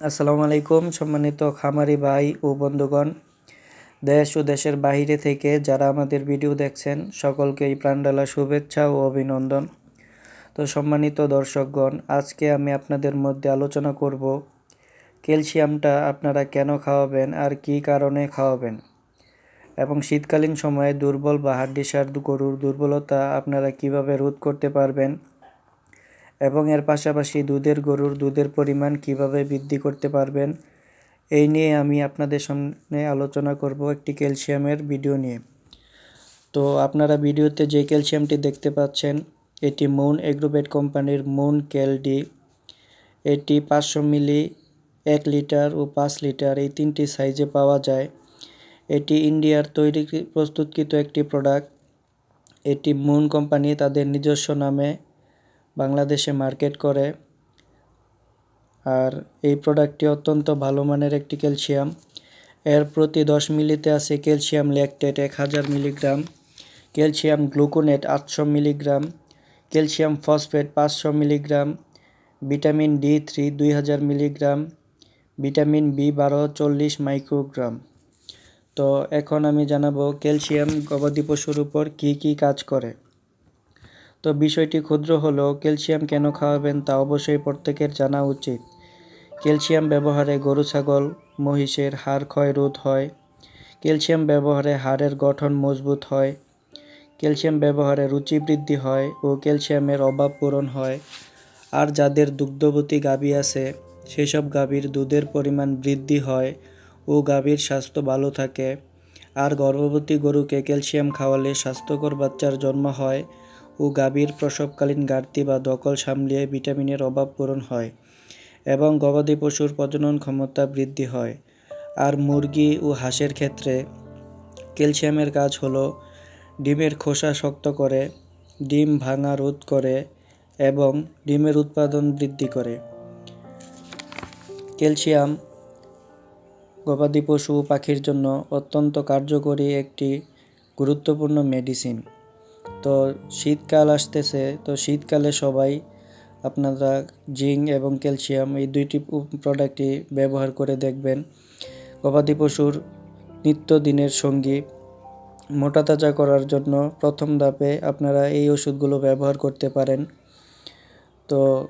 আসসালামু আলাইকুম, সম্মানিত খামারি ভাই ও বন্ধুগণ। দেশ ও দেশের বাহিরে থেকে যারা আমাদের ভিডিও দেখছেন, সকলকে এই প্রাণডালা শুভেচ্ছা ও অভিনন্দন। তো সম্মানিত দর্শকগণ, আজকে আমি আপনাদের মধ্যে আলোচনা করব, ক্যালসিয়ামটা আপনারা কেন খাওয়াবেন আর কি কারণে খাওয়াবেন? এবং শীতকালীন সময়ে দুর্বল বা হাড্ডিসার গরুর দুর্বলতা আপনারা কীভাবে রোধ করতে পারবেন? এবং এর পাশাপাশি দুধের গরুর দুধের পরিমাণ কীভাবে বৃদ্ধি করতে পারবেন, এই নিয়ে আমি আপনাদের সামনে আলোচনা করব একটি ক্যালসিয়ামের ভিডিও নিয়ে। তো আপনারা ভিডিওতে যে ক্যালসিয়ামটি দেখতে পাচ্ছেন, এটি মুন এগ্রোবেট কোম্পানির মুন ক্যালডি এটি পাঁচশো মিলি, এক লিটার ও পাঁচ লিটার এই তিনটি সাইজে পাওয়া যায়। এটি ইন্ডিয়ার তৈরি প্রস্তুতকৃত একটি প্রোডাক্ট। এটি মুন কোম্পানি তাদের নিজস্ব নামে বাংলাদেশে মার্কেট করে। আর এই প্রোডাক্টটি অত্যন্ত ভালো মানের একটি ক্যালসিয়াম এর প্রতি দশ মিলিতে আছে ক্যালসিয়াম ল্যাকটেট এক হাজার মিলিগ্রাম ক্যালসিয়াম গ্লুকোনেট আটশো মিলিগ্রাম ক্যালসিয়াম ফসফেট পাঁচশো মিলিগ্রাম ভিটামিন ডি থ্রি দুই হাজার মিলিগ্রাম ভিটামিন বি বারো চল্লিশ মাইক্রোগ্রাম তো এখন আমি জানাব ক্যালসিয়াম গবাদি পশুর উপর কী কী কাজ করে। তো বিষয়টি ক্ষুদ্র হলেও ক্যালসিয়াম কেন খাওয়াবেন তা অবশ্যই প্রত্যেকের জানা উচিত। ক্যালসিয়াম ব্যবহারে গরু, ছাগল, মহিষের হাড় ক্ষয় রোধ হয়। ক্যালসিয়াম ব্যবহারে হাড়ের গঠন মজবুত হয়। ক্যালসিয়াম ব্যবহারে রুচি বৃদ্ধি হয় ও ক্যালসিয়ামের অভাব পূরণ হয়। আর যাদের দুগ্ধবতী গাভী আছে, সেসব গাভীর দুধের পরিমাণ বৃদ্ধি হয় ও গাভীর স্বাস্থ্য ভালো থাকে। আর গর্ভবতী গরুকে ক্যালসিয়াম খাওয়ালে স্বাস্থ্যকর বাচ্চার জন্ম হয় ও গাভীর প্রসবকালীন ঘাটতি বা দখল সামলিয়ে ভিটামিনের অভাব পূরণ হয় এবং গবাদি পশুর প্রজনন ক্ষমতা বৃদ্ধি হয়। আর মুরগি ও হাঁসের ক্ষেত্রে ক্যালসিয়ামের কাজ হলো ডিমের খোসা শক্ত করে, ডিম ভাঙা রোধ করে এবং ডিমের উৎপাদন বৃদ্ধি করে। ক্যালসিয়াম গবাদি পশু পাখির জন্য অত্যন্ত কার্যকরী একটি গুরুত্বপূর্ণ মেডিসিন। তো শীতকাল আসতেছে, তো শীতকালে সবাই আপনারা জিঙ্ক এবং ক্যালসিয়াম এই দুইটি প্রোডাক্টই ব্যবহার করে দেখবেন। গবাদি পশুর নিত্যদিনের সঙ্গী। মোটা তাজা করার জন্য প্রথম ধাপে আপনারা এই ওষুধগুলো ব্যবহার করতে পারেন। তো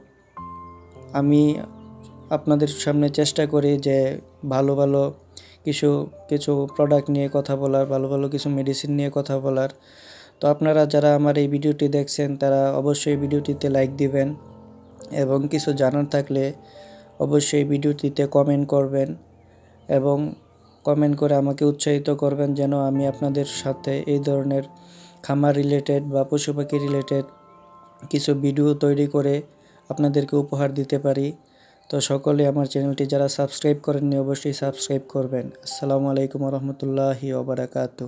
আমি আপনাদের সামনে চেষ্টা করি যে ভালো ভালো কিছু কিছু প্রোডাক্ট নিয়ে কথা বলার, ভালো ভালো কিছু মেডিসিন নিয়ে কথা বলার। তো আপনারা যারা আমার এই ভিডিওটি দেখছেন, তারা অবশ্যই ভিডিওটিতে লাইক দিবেন এবং কিছু জানার থাকলে অবশ্যই ভিডিওটিতে কমেন্ট করবেন এবং কমেন্ট করে আমাকে উৎসাহিত করবেন যেন আমি আপনাদের সাথে এই ধরনের খামার রিলেটেড বা পশু পাখি রিলেটেড কিছু ভিডিও তৈরি করে আপনাদেরকে উপহার দিতে পারি। তো সকলে আমার চ্যানেলটি যারা সাবস্ক্রাইব করেননি, অবশ্যই সাবস্ক্রাইব করবেন। আসসালামু আলাইকুম রহমতুল্লাহি ওবরাকাতু